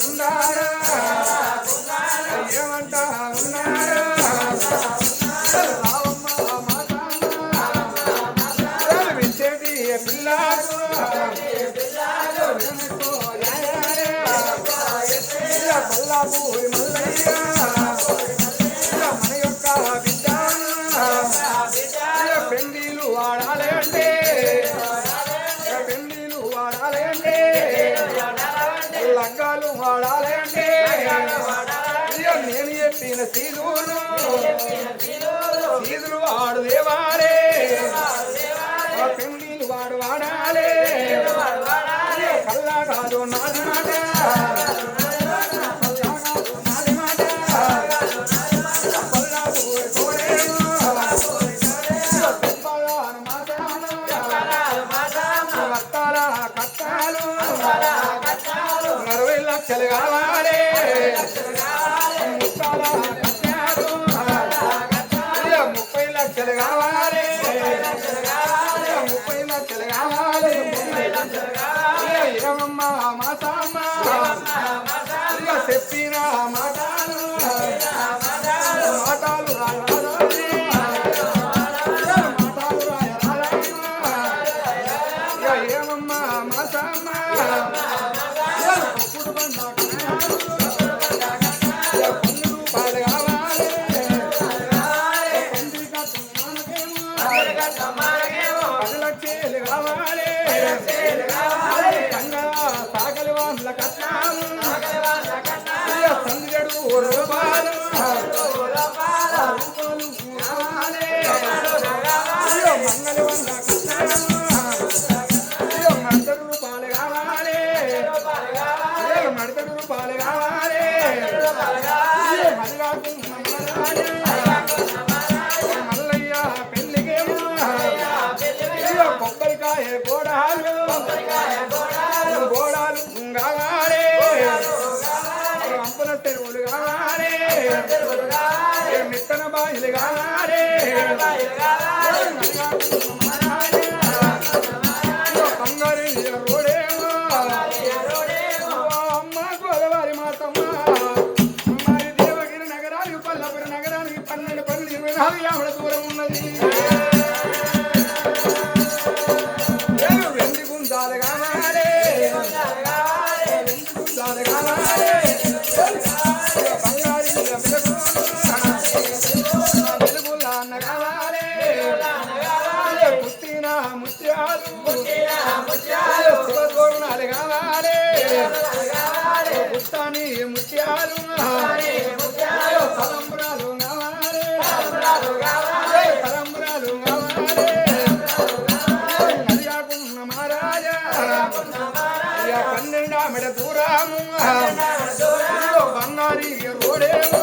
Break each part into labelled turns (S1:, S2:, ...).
S1: ఉన్నారా ఏమంటా ఉన్నారా వింటేది పిల్లారు మల్లాపు మల్లయ్య రంగాలు వాడాలంటే. నేను చెప్పిన సీదులు సీదులు వాడు దేవాలే. పెళ్ళిని వాడు వాడాలే. కల్లా కాదు నాడు లక్షలు కావాలి ముప్పై లక్షలు కావాలి. ముప్పై లక్షలు కావాలి. ఏమమ్మా మా సామ్మ చెప్పినా వందల కట్నం సందుగడు రూపాలు. బాయిలుగా రే బాయిలుగా ముత్తాని ముత్యాలు తలంబురాలు కావాలి తలంబురాలు కావాలి అదియాకున్న మహారాజా పన్నెండా మెడ దూరాము బంగారి రోడేమో.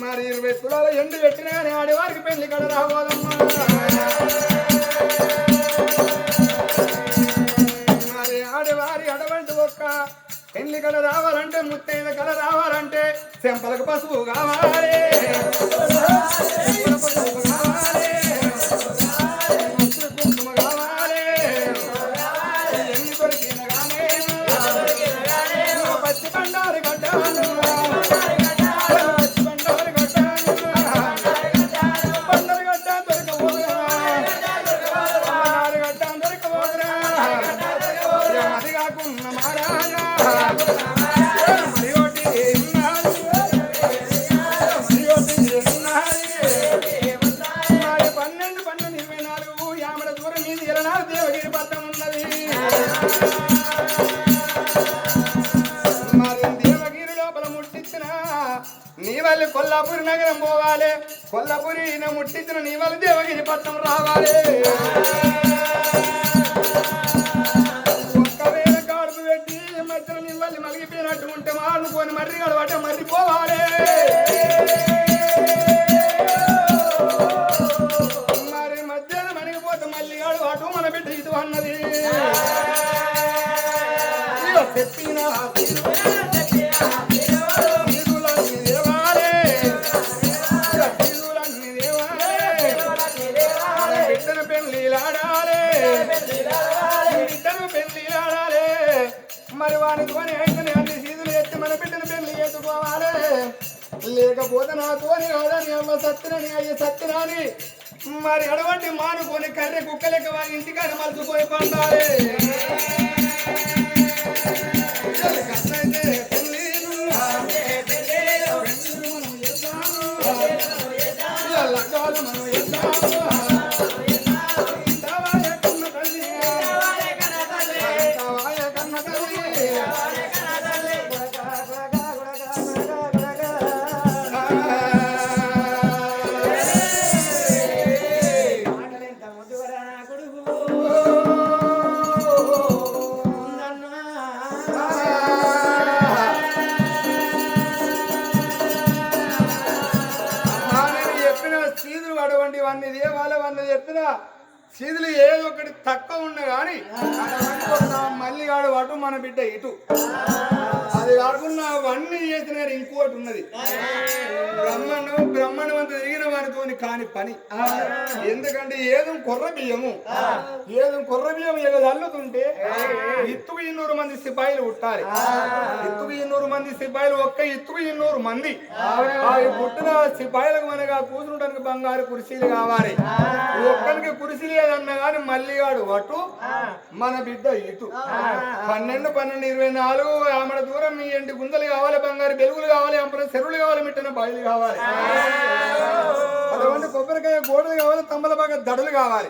S1: మరి ఇరవై తులాల ఎండు పెట్టినా కానీ ఆడేవారికి పెళ్ళి కడ రాబోదమ్మా. మరి ఆడేవారి అడవంటి ఒక్క పెళ్ళి కడ రావాలంటే ముత్తైన కళ రావాలంటే చెంపలకు పసుపు కావాలి. నీ వాళ్ళు కొల్లాపూరి నగరం పోవాలి. కొల్లాపూరి ముట్టించిన నీ వాళ్ళు దేవగిరి పట్నం రావాలి. ఒక్కవేళ కాడుపు పెట్టి మధ్యలో నీ వాళ్ళు మలిగిపోయినట్టు ఉంటే మాడుకొని మర్రి కలవట మర్రిపోవాలి లేకపోతే నాతోని రాదని అమ్మ సత్యనని అయ్య సత్యనాని మరి అటువంటి మానుకొని కర్రె కుక్కలెక్క వారి ఇంటికాడ మలుచుకొని పండాలి అన్ని వన్నీ దేవాలయం అన్న చెప్పిన సీదులు ఏదో ఒకటి తక్కువ ఉన్నా కానీ మళ్ళీ ఆడు అటు మన బిడ్డ ఇటు. అది కాకుండా అవన్నీ చేసిన ఇంకోటి ఉన్నది. బ్రహ్మను బ్రహ్మను అంత తిరిగిన వారితోని కాని పని. ఎందుకంటే ఏదో కొర్ర బియ్యము ఏదో కొర్ర బియ్యం ఏదో అల్లుతుంటే ఇత్తుకు ఇన్నూరు మంది సిపాయిలు పుట్టాలి. ఇత్తుకు ఇన్నూరు మంది సిపాయిలు ఒక్క ఇత్తుకు ఇన్నూరు మంది. పుట్టిన సిపాయిలకు మనగా కూర్చుంటానికి బంగారు కుర్చీలు కావాలి. ఒక్కరికి కుర్చీ లేదన్నా కానీ మళ్ళీ వాడు అటు మన బిడ్డ ఇటు. పన్నెండు పన్నెండు ఇరవై నాలుగు ఆమెడ దూరం బంగారం ఇవ్వండి గుంతలు కావాలి బంగారు బెలుగులు కావాలి అంపన చెరువులు కావాలి మిట్టన బాయిలు కావాలి. అటువంటి కొబ్బరికాయ గోడలు కావాలి తమ్మల బాగా దడలు కావాలి.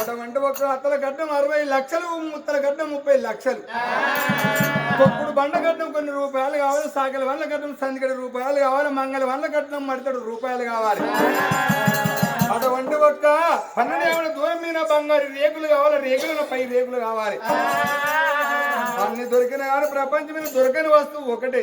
S1: అటువంటి ఒక అత్తల గడ్డం అరవై లక్షలు ముత్తల గడ్డం ముప్పై లక్షలు. కొప్పుడు బండ గడ్డం కొన్ని రూపాయలు కావాలి సాకల వల్ల గడ్డం సందిగడ రూపాయలు కావాలి మంగళ వల్ల గడ్డం మడతడు రూపాయలు కావాలి. అటువంటి ఒక్క పన్నెండు దూరం మీద బంగారు రేకులు కావాలి రేకులు పై రేకులు కావాలి. అన్ని దొరికిన కానీ ప్రపంచం మీద దొరకని వస్తువు ఒకటే.